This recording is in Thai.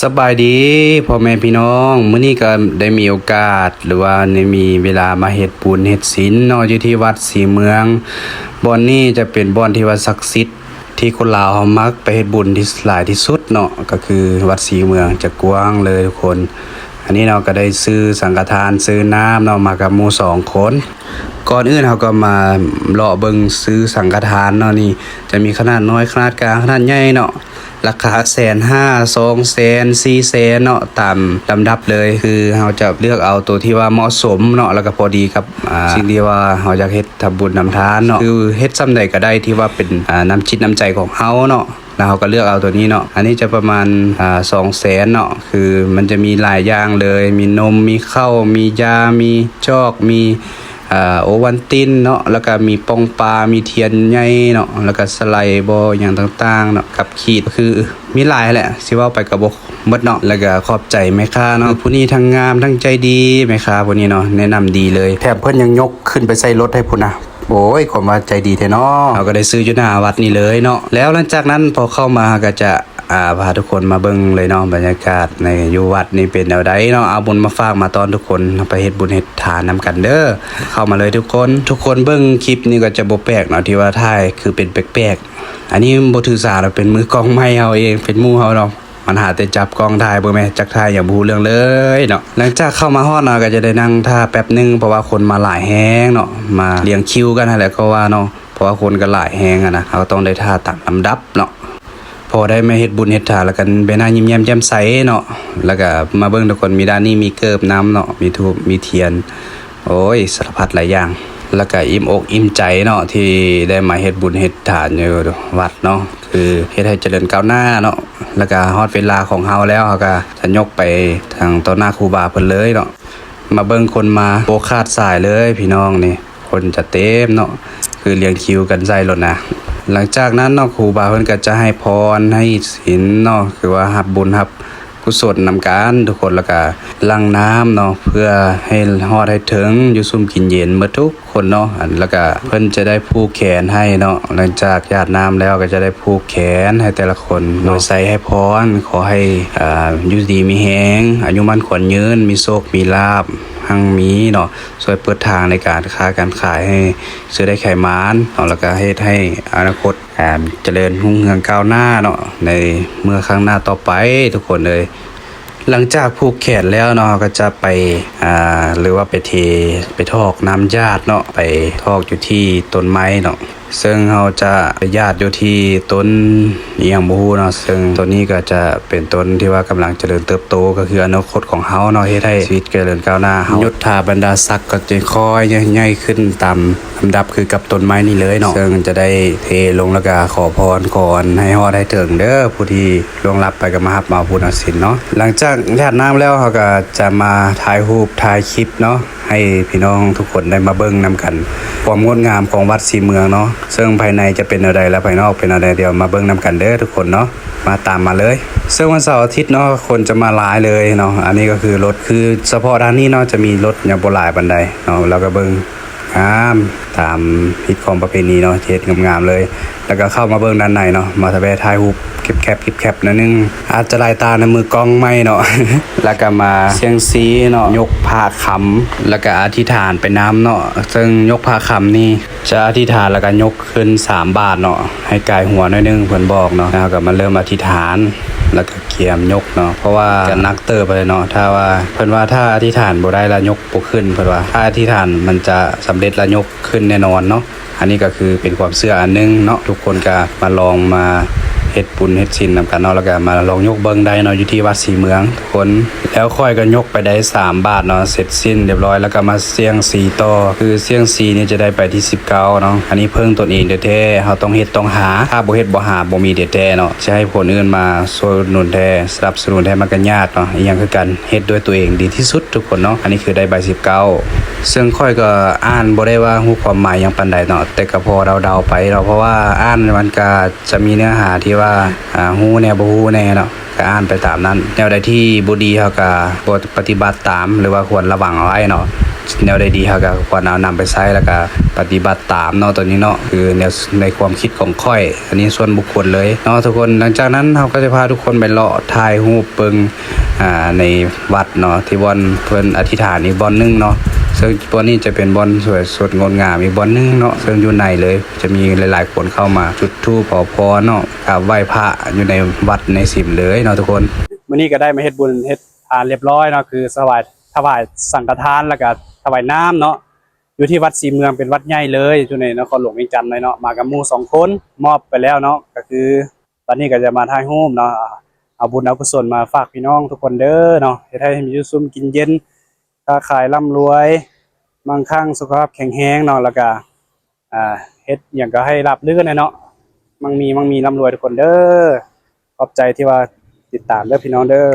สบายดีพ่อแม่พี่น้องมื้อนี้ก็ได้มีโอกาส หรือว่าได้มีเวลามาเฮ็ดบุญเฮ็ดศีลเนาะอยู่ที่วัดศรีเมืองบ่อนนี้จะเป็นบ่อนที่ว่าศักดิ์สิทธิ์ที่คนลาวเฮามักไปเฮ็ดบุญที่หลายที่สุดเนาะก็คือวัดศรีเมืองจะกว้างเลยทุกคน อันนี้เราก็ได้ซื้อสังฆทานซื้อน้ำเนาะมากับหมู่สองคน ก่อนอื่นเราก็มาเลาะเบิงซื้อสังฆทานเนาะนี่จะมีขนาดน้อยขนาดกลางขนาดใหญ่เนาะ ราคาแสนห้าสองแสนสี่แสนเนาะตามลำดับเลยคือเราจะเลือกเอาตัวที่ว่าเหมาะสมเนาะแล้วก็พอดีกับอ่าสิ่งที่ว่าเราอยากเฮ็ดทำบุญนำทานเนาะคือเฮ็ดซ้ำใดก็ได้ที่ว่าเป็นน้ำจิตน้ำใจของเฮาเนาะแล้วเราก็เลือกเอาตัวนี้เนาะ อันนี้จะประมาณอ่าสองแสนเนาะ คือมันจะมีหลายอย่างเลย มีนม มีข้าว มียา มีจอก มี โอวันตินเนาะแล้วก็มีปองปลา มีเทียนใหญ่เนาะแล้วก็สไลด์บออย่างต่างๆเนาะกับขีดคือมีหลายแหละสิเว่าไปกับบกหมดเนาะแล้วก็ขอบใจแม่ค้าเนาะผู้นี้ทั้งงามทั้งใจดีแม่ค้าผู้นี้เนาะแนะนำดีเลยแถมเพิ่นยังยกขึ้นไปใส่รถให้พุ่นนะโอ้ยความว่าใจดีแท้เนาะเราก็ได้ซื้ออยู่หน้าวัดนี่เลยเนาะแล้วหลังจากนั้นพอเข้ามาก็จะ อ่าพาทุกคนมาเบิ่งเลยเนาะบรรยากาศในอยู่วัดนี่เป็นแนวใดเนาะเอาบุญมาฝากมาตอนทุกคนไปเฮ็ดบุญเฮ็ดทานนำกันเด้อเข้ามาเลยทุกคนทุกคนเบิ่งคลิปนี่ก็จะบ่แปลกเนาะที่ว่าถ่ายคือเป็นแปลกๆอันนี้บ่ถือสาเราเป็นมือกล้องไม้เฮาเองเป็นหมู่เฮาเนาะมันหาแต่จับกล้องถ่ายเบิ่งแม่จักถ่ายอย่างบ่รู้เรื่องเลยเนาะหลังจากเข้ามาฮอดเนาะก็จะได้นั่งท่าแป๊บหนึงเพราะว่าคนมาหลายแฮงเนาะมาเรียงคิวกันนั่นแหละก็ว่าเนาะเพราะว่าคนก็หลายแฮงอะนะเราก็ต้องได้ท่าตามลำดับเนาะ พอได้มาเฮ็ดบุญเฮ็ดทานแล้วกันใบหน้ายิ้มแย้มแจ่มใสเนาะแล้วก็มาเบิ่งทุกคนมีด้านนี้มีเกิบน้ำเนาะมีธูปมีเทียน โอ้ยสารพัดหลายอย่าง แล้วก็อิ่มอกอิ่มใจเนาะที่ได้มาเฮ็ดบุญเฮ็ดทานอยู่วัดเนาะคือเฮ็ดให้เจริญก้าวหน้าเนาะแล้วก็ฮอดเวลาของเฮาแล้วเฮาก็จะยกไปทางต่อหน้าครูบาเพิ่นเลยเนาะมาเบิ่งคนมาโบคาดสายเลยพี่น้องนี่คนจะเต็มเนาะคือเรียงคิวกันใส่รถนะ หลังจากนั้นเนาะครูบาเพิ่นก็จะให้พรให้ศีลเนาะคือว่ารับบุญรับกุศลนำการทุกคนแล้วก็ลังน้ำเนาะเพื่อให้ฮอดให้ถึงอยู่ซุ่มกินเย็นหมาทุกคนเนาะอันแล้วก็เพิ่นจะได้ผูกแขนให้เนาะหลังจากหยาดน้ำแล้วก็จะได้ผูกแขนให้แต่ละคนโดยใส่ให้พรขอให้อ่าอยู่ดีมีแฮงอายุมั่นขวัญยืนมีโชคมีลาภ หังมีเนาะช่วยเปิดทางในการค้าการขายให้ซื้อได้ไขมานเนาะแล้วก็เฮ็ดให้อนาคตอ่าเจริญรุ่งเรืองก้าวหน้าเนาะในเมื่อข้างหน้าต่อไปทุกคนเลยหลังจากผูกแขนแล้วเนาะก็จะไปอ่าหรือว่าไปเทไปทอกน้ำญาติเนาะไปทอกอยู่ที่ต้นไม้เนาะ ซึ่งเราจะญาติอยู่ที่ต้นเอียงบูเนาะซึ่งต้นนี้ก็จะเป็นต้นที่ว่ากำลังเจริญเติบโตก็คืออนาคตของเฮาเนาะเฮ็ดให้ชีวิตเจริญก้าวหน้าเฮายศถาบรรดาศักดิ์ก็จะค่อยใหญ่ขึ้นตามลำดับคือกับต้นไม้นี่เลยเนาะซึ่งจะได้เทลงแล้วก็ขอพรก่อนให้ฮอดให้ถึงเด้อผู้ที่ล่วงลับไปก็มารับมาบุญเอาศีลเนาะหลังจากญาติน้ำแล้วเขาก็จะมาถ่ายรูปถ่ายคลิปเนาะ ให้พี่น้องทุกคนได้มาเบิ่งนํกัน ความงดงามของวัดศรีเมืองเนาะซึ่งภายในจะเป็นอะไรและภายนอกเป็นอะไรเดียวมาเบิ่งนํกันเด้อทุกคนเนาะมาตามมาเลย ซึ่งวันเสาร์อาทิตย์เนาะคนจะมาหลายเลยเนาะอันนี้ก็คือรถคือเฉพาะด้านนี้เนาะจะมีรถยังบ่หลายบันไดเนาะแล้วก็เบิ่งงามตามพิษของประเพณีเนาะเทศงามๆเลย แล้วก็เข้ามาเบิ่งด้านในเนาะมาทะเบถ่ายรูป เก็บแคปเก็บแคปนิดนึงอาจจะลายตาในมือกล้องไม่เนาะแล้วก็มาเสียงซีเนาะยกผ้าคำแล้วก็อธิษฐานไปน้ำเนาะซึ่งยกผ้าคำนี่จะอธิษฐานแล้วก็ยกขึ้น 3 บาทเนาะให้กายหัวหน้อยนึงเพิ่อนบอกเนาะแล้วก็มาเริ่มอธิษฐานแล้วก็เกียมยกเนาะเพราะว่าจะนักเติบไปเลยเนาะถ้าว่าเพิ่นว่าถ้าอธิษฐานบ่ได้ละยกบ่ขึ้นเพิ่นว่าถ้าอธิษฐานมันจะสำเร็จละยกขึ้นแน่นอนเนาะอันนี้ก็คือเป็นความเชื่ออันหนึงเนาะทุกคนก็มาลองมา เฮ็ดบุญเฮ็ดศีลนำกันเนาะแล้วก็มาลองยกเบิ่งได้เนาะอยู่ที่วัดศรีเมืองทุกคนแล้วค่อยก็ยกไปได้3บาทเนาะเสร็จสิ้นเรียบร้อยแล้วก็มาเสี่ยงสีต่อคือเสี่ยงสีนี่จะได้ไปที่19เนาะอันนี้เพิ่งตนเองแท้ๆเฮาต้องเฮ็ดต้องหาถ้าบ่เฮ็ดบ่หาบ่มีเด็ดแท้เนาะจะให้คนอื่นมาสนับสนุนแท้สนับสนุนแท้มันก็ยากเนาะอีหยังคือกันเฮ็ดด้วยตัวเองดีที่สุดทุกคนเนาะอันนี้คือได้ใบ19 ซึ่งค่อยก็อ่านบ่ได้ว่าฮู้ความหมายยังปานใดเนาะแต่ก็พอเราเดาไปเนาะเพราะว่าอ่านมันก็จะมีเนื้อหาที่ว่าอ่าฮู้แน่บ่ฮู้แน่เนาะก็อ่านไปตามนั้น แนวใดที่บุดีเขาก็บทปฏิบัติตามหรือว่าควรระวังเอาไว้เนาะแนวใดดีเขาก็ควรเอานำไปใช้แล้วก็ปฏิบัติตามเนาะตัวนี้เนาะคือแนวในความคิดของค่อย อันนี้ส่วนบุคคลเลยเนาะทุกคนหลังจากนั้นเราก็จะพาทุกคนไปเลาะถ่ายรูปเปิงอ่าในวัดเนาะที่บอนเพิ่นอธิษฐานอีกบอนนึงเนาะ ซึ่งบอนนี้จะเป็นบอนสวยสดงดงามอีกบอนหนึงเนาะซึ่งอยู่ในเลย จะมีหลาย ๆ คนเข้ามาจุดธูปขอพรเนาะกราบไหว้พระอยู่ในวัดในสิมเลยเนาะทุกคนมื้อนี้ก็ได้มาเฮ็ดบุญเฮ็ดทานเรียบร้อยเนาะคือถวายถวายสังฆทานแล้วก็ถวายน้ำเนาะอยู่ที่วัดศรีเมืองเป็นวัดใหญ่เลยอยู่ในนครหลวงเวียงจันทน์เลยเนาะมากับมู่สองคนมอบไปแล้วเนาะก็คือ ตอนนี้ก็จะมาถ่ายรูปเนาะเอาบุญเอากุศลมาฝากพี่น้องทุกคนเด้อเนาะเฮ็ดให้มีอยู่ซุ่มกินเย็น ค้าขายร่ำรวยบางคั่งสุขภาพแข็งแรงเนาะแล้วก็อ่าเฮ็ดหยังก็ให้รับลื่นนเนาะมั่งมีมั่งมีร่ำรวยทุกคนเด้อขอบใจที่ว่าติดตามเด้อพี่น้องเด้อ